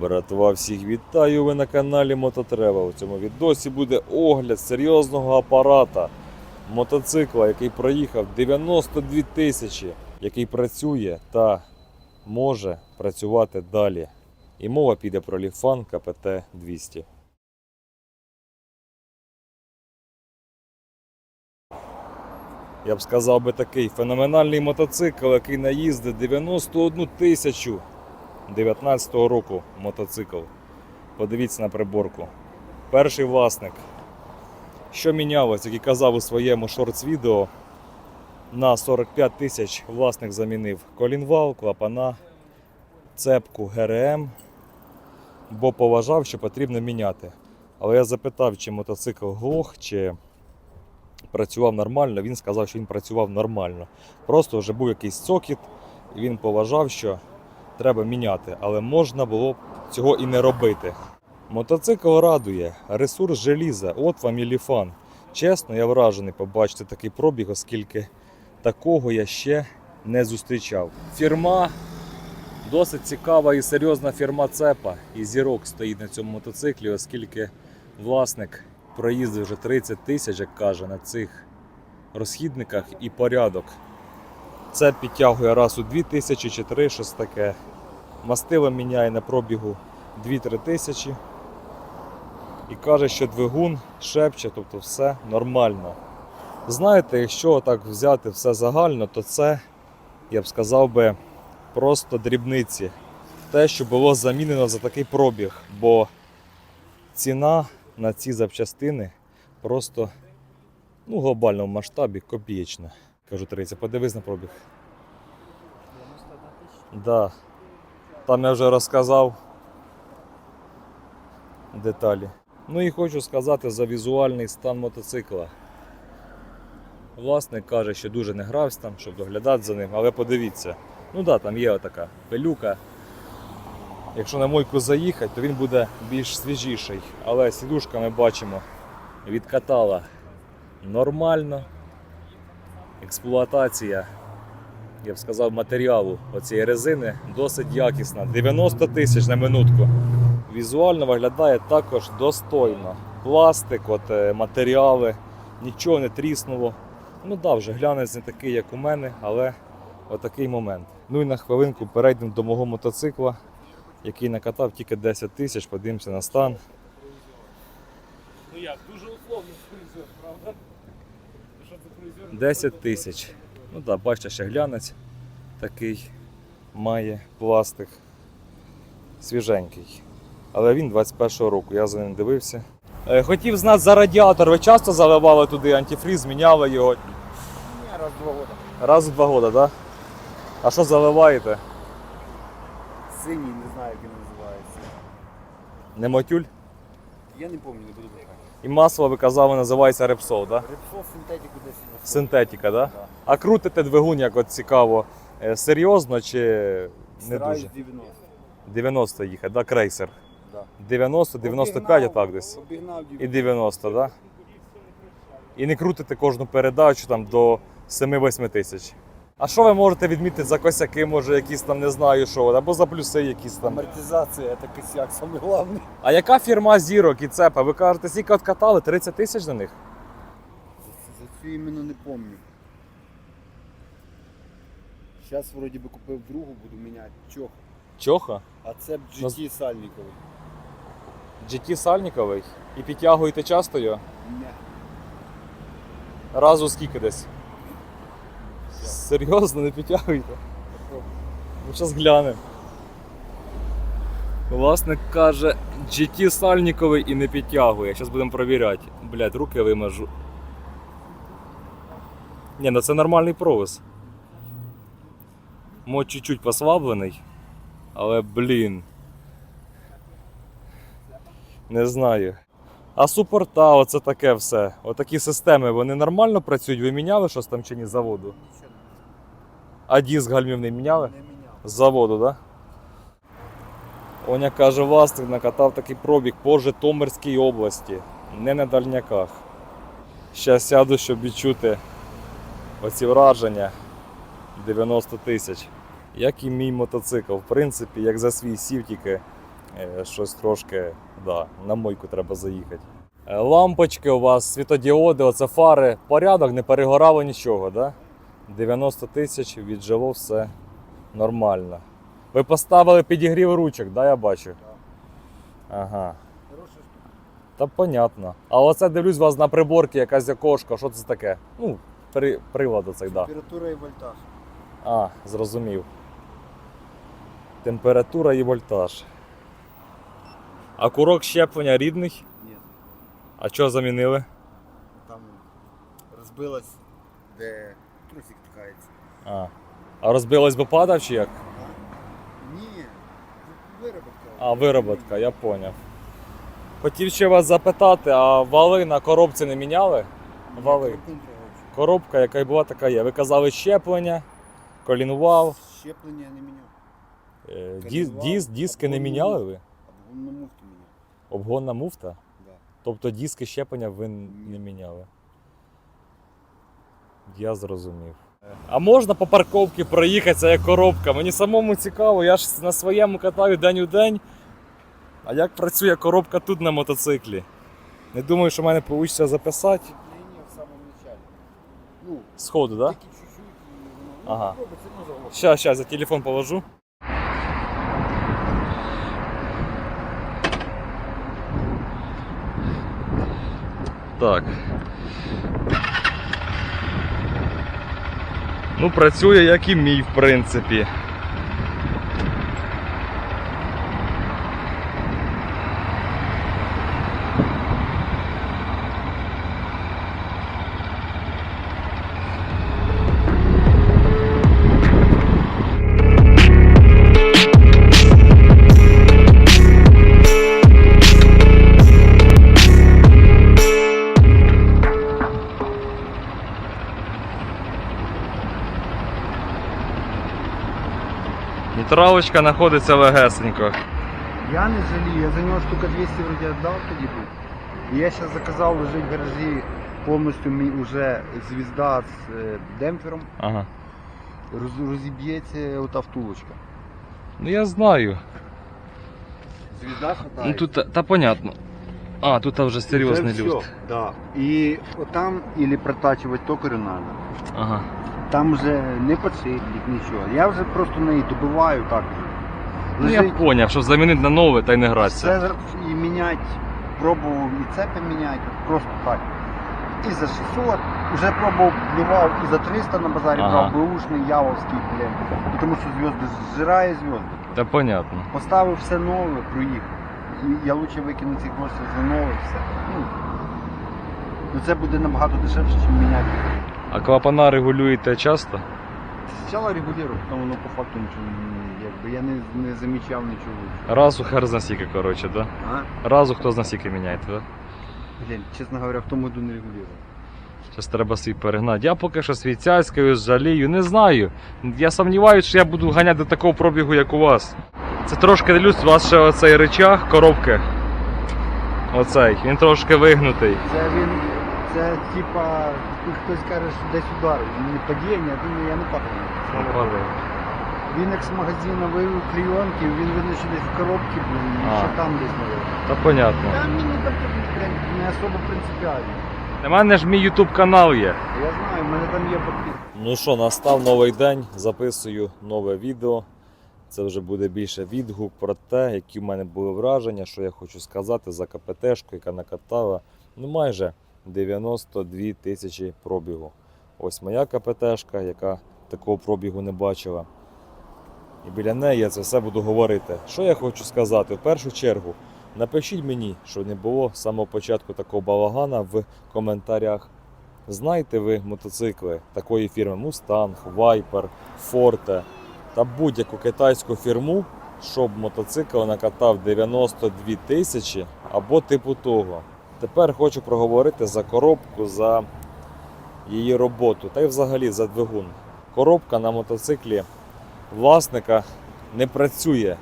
Братва, всіх вітаю! Ви на каналі Мототрева. У цьому відосі буде огляд серйозного апарата мотоцикла, який проїхав 92 тисячі, який працює та може працювати далі. І мова піде про Ліфан КПТ 200. Я б сказав би такий феноменальний мотоцикл, який наїздив 91 тисячу 19 року мотоцикл. Подивіться на приборку. Перший власник. Що мінялось, як і казав у своєму шортс-відео, на 45 тисяч власник замінив колінвал, клапана, цепку ГРМ, бо поважав, що потрібно міняти. Але я запитав, чи мотоцикл глох, чи працював нормально. Він сказав, що він працював нормально. Просто вже був якийсь цокіт, і він поважав, що треба міняти, але можна було б цього і не робити. Мотоцикл радує, ресурс желіза, от вам і ліфан. Чесно, я вражений побачити такий пробіг, оскільки такого я ще не зустрічав. Фірма досить цікава і серйозна фірма Цепа. І зірок стоїть на цьому мотоциклі, оскільки власник проїздив вже 30 тисяч, як каже, на цих розхідниках і порядок. Це підтягує раз у 2 тисячі чи 3, щось таке. Мастило міняє на пробігу 2-3 тисячі. І каже, що двигун шепче, тобто все нормально. Знаєте, якщо так взяти все загально, то це, я б сказав би, просто дрібниці. Те, що було замінено за такий пробіг, бо ціна на ці запчастини просто ну, в масштабі копієчна. Кажу, Триця, подивись на пробіг. Да. Там я вже розказав деталі. Ну і хочу сказати за візуальний стан мотоцикла. Власник каже, що дуже не грався там, щоб доглядати за ним, але подивіться. Ну да, там є отака пилюка. Якщо на мойку заїхати, то він буде більш свіжіший. Але сідушка ми бачимо відкатала нормально. Експлуатація я б сказав, матеріалу оцієї резини досить якісна. 90 тисяч на минутку. Візуально виглядає також достойно. Пластик, от, е, матеріали, нічого не тріснуло. Ну да, вже глянець не такий, як у мене, але отакий момент. Ну і на хвилинку перейдемо до мого мотоцикла, який накатав тільки 10 тисяч, подивимося на стан. Ну як, дуже условно фризер, правда? Що це фризер? 10 тисяч. Ну так, бачите, ще глянець такий має пластик. Свіженький. Але він 21-го року, я за ним дивився. Е, Хотів знати за радіатор. Ви часто заливали туди антифріз, міняли його Ні, раз в два роки. раз в два роки, так? Да? А що заливаєте? Синій, не знаю, як він називається. Не мотюль? Я не пам'ятаю, не буду брехати. І масло, ви казали, називається Repsol, так? Репсол синтетику десь Синтетика, так? Да? А крутите двигун, як от цікаво, е, серйозно чи не Стараюсь дуже? 90. 90 їхати, да? крейсер. Да. 90, 95 Обігнав- отак десь. Обігнав І 90, так? Да? І не крутите кожну передачу там до 7-8 тисяч. А що ви можете відмітити за косяки, може якісь там не знаю що, або за плюси якісь там. Амортизація це косяк, саме головне. А яка фірма зірок і цепа? Ви кажете, скільки откатали? 30 тисяч за них? За, цю іменно не пам'ятаю. Зараз вроді би купив другу, буду міняти. Чох. Чоха? А це б GT сальниковий. GT сальниковий. І підтягуєте часто його? Не. Разу скільки десь? Серйозно, не підтягуєте? Ну, зараз глянемо. Власник каже, GT сальниковий і не підтягує. Зараз будемо перевіряти. Блять, руки вимажу. Ні, ну це нормальний провис. Мод чуть-чуть послаблений. Але блін. Не знаю. А супорта, оце таке все. Отакі системи, вони нормально працюють. Ви міняли щось там чи ні заводу? А диск гальмівний міняли? Не міняв. З заводу, так? Да? Оня каже, власник накатав такий пробіг по Житомирській області, не на дальняках. Щас сяду, щоб відчути оці враження 90 тисяч. Як і мій мотоцикл, в принципі, як за свій сів, тільки Е, Щось трошки, да, на мойку треба заїхати. Е, Лампочки у вас, світодіоди, оце фари, порядок, не перегорало нічого, да? 90 тисяч віджило все нормально. Ви поставили підігрів ручок, да, я бачу? Ага. Та понятно. А оце дивлюсь у вас на приборці якась окошко. Що це таке? Ну, при, привод оцей, да. Температура і вольтаж. А, зрозумів. Температура і вольтаж. А курок щеплення рідний? Ні. А що замінили? Там розбилась, де трусик ткається. А. А розбилось би падав чи як? Ні, вироботка. А, вироботка, я поняв. Хотів ще вас запитати, а вали на коробці не міняли? Вали. Коробка, яка й була, така є. Ви казали щеплення, колінвал. Щеплення не міняв. Е, Колінвал, диски не міняли ви? Обгонну муфту міняв. Обгонна муфта? Да. Тобто диски щеплення ви не міняли. Я зрозумів. А можна по парковці проїхатися як коробка? Мені самому цікаво, я ж на своєму катаю день у день. А як працює коробка тут на мотоциклі? Не думаю, що в мене вийде записати. Щеплення в самому началі. Ну, Сходу, так? Да? тільки чуть-чуть і воно Ага. ну, заглохне. Щас, щас, я телефон положу. Так. Ну, працює як і мій, в принципі. Нейтралочка знаходиться легесенько. Я не жалію, я за нього штука 200 вроде отдал тоді був. І я зараз заказав лежить в гаражі повністю мій уже звізда з е, демпфером. Ага. Роз, розіб'ється ота втулочка. Ну я знаю. Звізда хватає. Ну тут та, та понятно. А, тут вже серйозний люфт. Да. І отам ілі протачувати токарю треба. Ага. Там вже не подшипник, нічого. Я вже просто неї добиваю так. Ну я Лежить, поняв, щоб замінити на нове та й не гратися. все і міняти, пробував і цепи міняти, просто так. І за 600, вже пробував, плював і за 300 на базарі Ага. брав беушний, явовський, блін. Тому що зв'язки зжирає зв'язки. Та понятно. Поставив все нове, проїхав. І я лучше викину ці кошти за нове все. Ну, ну це буде набагато дешевше, ніж міняти. А клапана регулюєте часто? Спочатку регулював, потім воно по факту нічого не якби я не, не замічав нічого. Разу хер з насіки, коротше, да? А? Разу хто з насіки міняєте, да? Блін, чесно говоря, в тому году не регулював. Зараз треба свій перегнати. Я поки що свій цяцькою жалію, не знаю. Я сумніваюся, що я буду ганяти до такого пробігу, як у вас. Це трошки дивлюсь, у вас ще оцей речах, коробки. Оцей, він трошки вигнутий. Це він, це типа, хтось каже, що десь удар, не падіння, я думаю, я не падаю. Він як з магазину вивів клейонки, він видно, що десь в коробці, блін, і ще там десь мовив. Та понятно. Та мені там не особо принципіально. У мене ж мій YouTube канал є. Я знаю, в мене там є підпис. Ну що, настав новий день, записую нове відео. Це вже буде більше відгук про те, які в мене були враження, що я хочу сказати за КПТшку, яка накатала ну, майже 92 тисячі пробігу. Ось моя КПТшка, яка такого пробігу не бачила. І біля неї я це все буду говорити. Що я хочу сказати? В першу чергу, напишіть мені, що не було з самого початку такого балагана в коментарях. Знаєте ви мотоцикли такої фірми Mustang, Viper, Forte та будь-яку китайську фірму, щоб мотоцикл накатав 92 тисячі або типу того. Тепер хочу проговорити за коробку, за її роботу та й взагалі за двигун. Коробка на мотоциклі власника не працює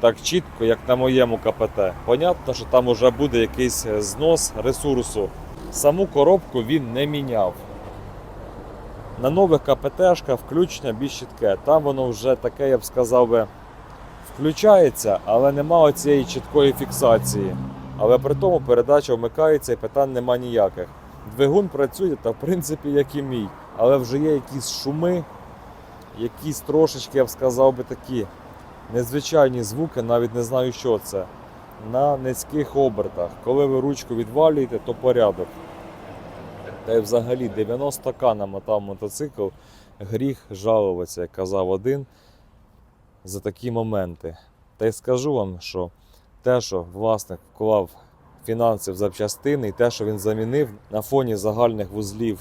так чітко, як на моєму КПТ. Понятно, що там уже буде якийсь знос ресурсу. Саму коробку він не міняв. На нових КПТшках включення більш чітке. Там воно вже таке, я б сказав би, включається, але нема оцієї чіткої фіксації. Але при тому передача вмикається і питань нема ніяких. Двигун працює, та в принципі, як і мій. Але вже є якісь шуми, якісь трошечки, я б сказав би такі незвичайні звуки, навіть не знаю, що це. На низьких обертах. Коли ви ручку відвалюєте, то порядок. Та й взагалі 90к намотав мотоцикл, гріх жалуватися, як казав один, за такі моменти. Та й скажу вам, що те, що власник вклав фінанси в запчастини, і те, що він замінив на фоні загальних вузлів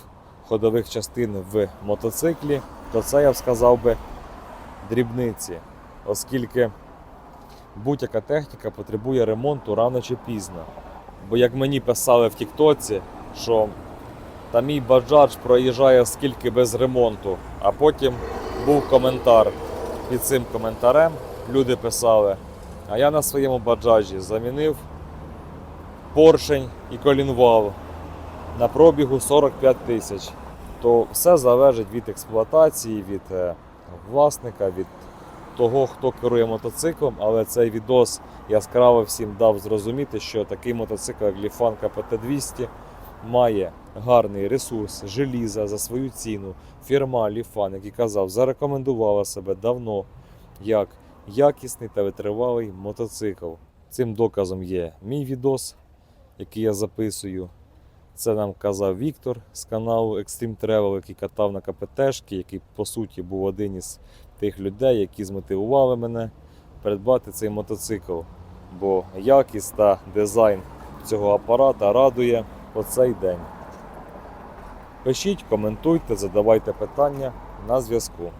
ходових частин в мотоциклі, то це я б сказав би дрібниці, оскільки будь-яка техніка потребує ремонту рано чи пізно. Бо як мені писали в Тіктоці, що та мій баджадж проїжджає скільки без ремонту, а потім був коментар під цим коментарем. Люди писали, а я на своєму баджаджі замінив поршень і колінвал на пробігу 45 тисяч. То все залежить від експлуатації, від е, власника, від того, хто керує мотоциклом, але цей відос яскраво всім дав зрозуміти, що такий мотоцикл, як Ліфан КПТ-200, має гарний ресурс, желіза за свою ціну. Фірма Ліфан, як і казав, зарекомендувала себе давно як якісний та витривалий мотоцикл. Цим доказом є мій відос, який я записую. Це нам казав Віктор з каналу Extreme Travel, який катав на КПТшки, який по суті був один із тих людей, які змотивували мене придбати цей мотоцикл. Бо якість та дизайн цього апарата радує по цей день. Пишіть, коментуйте, задавайте питання на зв'язку.